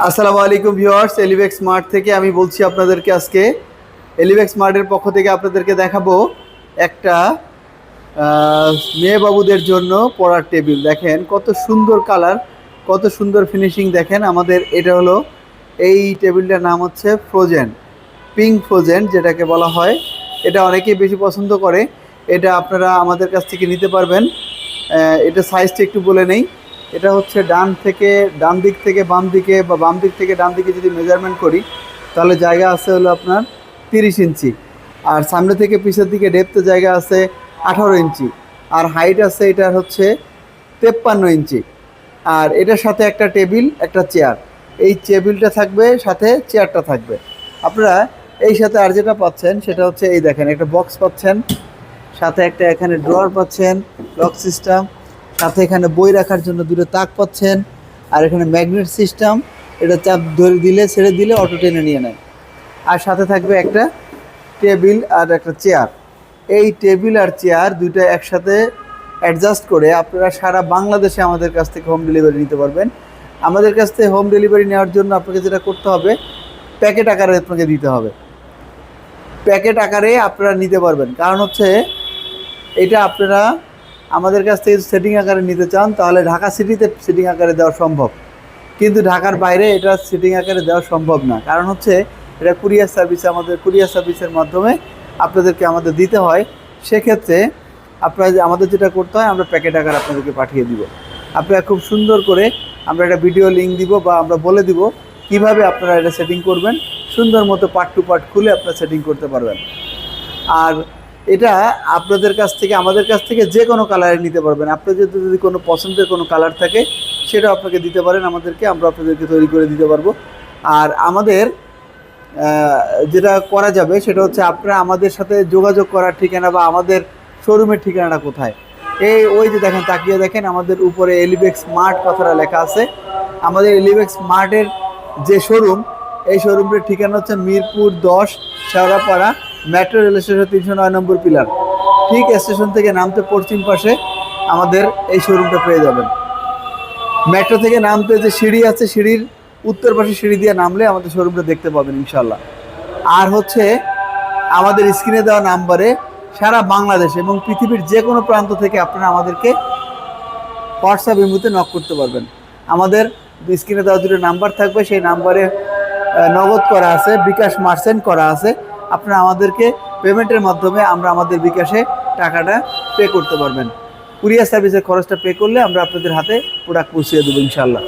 আসসালামু আলাইকুম viewers এলিভেক্স smart থেকে আমি বলছি আপনাদেরকে আজকে। এলিভেক্স স্মার্টের পক্ষ থেকে আপনাদেরকে দেখাবো একটা মেয়ে বাবুদের জন্য পড়ার টেবিল। দেখেন কত সুন্দর কালার, কত সুন্দর ফিনিশিং দেখেন। আমাদের এটা হলো, এই টেবিলটার নাম হচ্ছে ফ্রোজেন পিঙ্ক ফ্রোজেন যেটাকে বলা হয়। এটা অনেকেই বেশি পছন্দ করে। এটা আপনারা আমাদের কাছ থেকে নিতে পারবেন। এটা সাইজটা একটু বলে নেই। এটা হচ্ছে ডান থেকে, ডান দিক থেকে, বাম দিকে, বা বাম দিক থেকে ডান দিকে যদি মেজারমেন্ট করি, তাহলে জায়গা আছে হলো আপনার তিরিশ ইঞ্চি। আর সামনে থেকে পিছের দিকে ডেপতে জায়গা আছে আঠারো ইঞ্চি। আর হাইট আছে এটার হচ্ছে তেপ্পান্ন ইঞ্চি। আর এটার সাথে একটা টেবিল একটা চেয়ার এই টেবিলটা থাকবে, সাথে চেয়ারটা থাকবে। আপনারা এই সাথে আর যেটা পাচ্ছেন, সেটা হচ্ছে এই দেখেন, একটা বক্স পাচ্ছেন, সাথে একটা এখানে ড্রয়ার পাচ্ছেন লক সিস্টেম সাথে এখানে বই রাখার জন্য দুটো তাক পাচ্ছেন, আর এখানে ম্যাগনেট সিস্টেম, এটা চাপ ধরে দিলে, ছেড়ে দিলে অটো টেনে নিয়ে নেয়। আর সাথে থাকবে একটা টেবিল আর একটা চেয়ার। এই টেবিল আর চেয়ার দুইটা একসাথে অ্যাডজাস্ট করে আপনারা সারা বাংলাদেশে আমাদের কাছ থেকে হোম ডেলিভারি নিতে পারবেন। আমাদের কাছ থেকে হোম ডেলিভারি নেওয়ার জন্য আপনাকে যেটা করতে হবে, প্যাকেট আকারে আপনাকে দিতে হবে। প্যাকেট আকারে আপনারা নিতে পারবেন। কারণ হচ্ছে, এটা আপনারা আমাদের কাছ থেকে সেটিং আকারে নিতে চান, তাহলে ঢাকা সিটিতে সেটিং আকারে দেওয়া সম্ভব। কিন্তু ঢাকার বাইরে এটা সিটিং আকারে দেওয়া সম্ভব না। কারণ হচ্ছে, এটা কুরিয়ার সার্ভিস আমাদের কুরিয়ার সার্ভিসের মাধ্যমে আপনাদেরকে আমাদের দিতে হয়। সেক্ষেত্রে আপনারা আমাদের যেটা করতে হয়, আমরা প্যাকেট আকার আপনাদেরকে পাঠিয়ে দিব। আপনারা খুব সুন্দর করে আমরা একটা ভিডিও লিঙ্ক দিব বা আমরা বলে দিব কীভাবে আপনারা এটা সেটিং করবেন। সুন্দর মতো পার্ট টু পার্ট খুলে আপনারা সেটিং করতে পারবেন। আর এটা আপনাদের কাছ থেকে, আমাদের কাছ থেকে যে কোনো কালারে নিতে পারবেন। আপনাদের যদি যদি কোনো পছন্দের কোনো কালার থাকে সেটা আপনাকে দিতে পারেন। আমাদেরকে আমরা আপনাদেরকে তৈরি করে দিতে পারব। আর আমাদের যেটা করা যাবে, সেটা হচ্ছে আপনারা আমাদের সাথে যোগাযোগ করার ঠিকানা বা আমাদের শোরুমের ঠিকানাটা কোথায়? এই, ওই যে দেখেন, তাকিয়ে দেখেন, আমাদের উপরে এলিবেক্স স্মার্ট কথাটা লেখা আছে। আমাদের এলিবেক্স স্মার্টের যে শোরুম এই শোরুমের ঠিকানা হচ্ছে মিরপুর দশ, শেওড়াপাড়া মেট্রো রেল স্টেশন তিনশো নয় নম্বর পিলার। ঠিক স্টেশন থেকে নামতে পশ্চিম পাশে আমাদের এই শোরুমটা পেয়ে যাবেন। মেট্রো থেকে নামতে যে সিঁড়ি আছে সিঁড়ির, উত্তর পাশে সিঁড়ি দিয়ে নামলে আমাদের শোরুমটা দেখতে পাবেন ইনশাল্লাহ আর হচ্ছে আমাদের স্ক্রিনে দেওয়া নাম্বারে সারা বাংলাদেশ এবং পৃথিবীর যে কোনো প্রান্ত থেকে আপনারা আমাদেরকে হোয়াটসঅ্যাপ ইমুতে নক করতে পারবেন। আমাদের স্ক্রিনে দেওয়া দুটো নাম্বার থাকবে, সেই নাম্বারে নগদ করা আছে, বিকাশ মার্সেন্ট করা আছে। আপনারা আমাদেরকে পেমেন্টের মাধ্যমে আমরা আমাদের বিকাশে টাকাটা পে করতে পারবেন। কুরিয়ার সার্ভিসের খরচটা পে করলে আমরা আপনাদের হাতে প্রোডাক্ট পৌঁছিয়ে দেবো ইনশাল্লাহ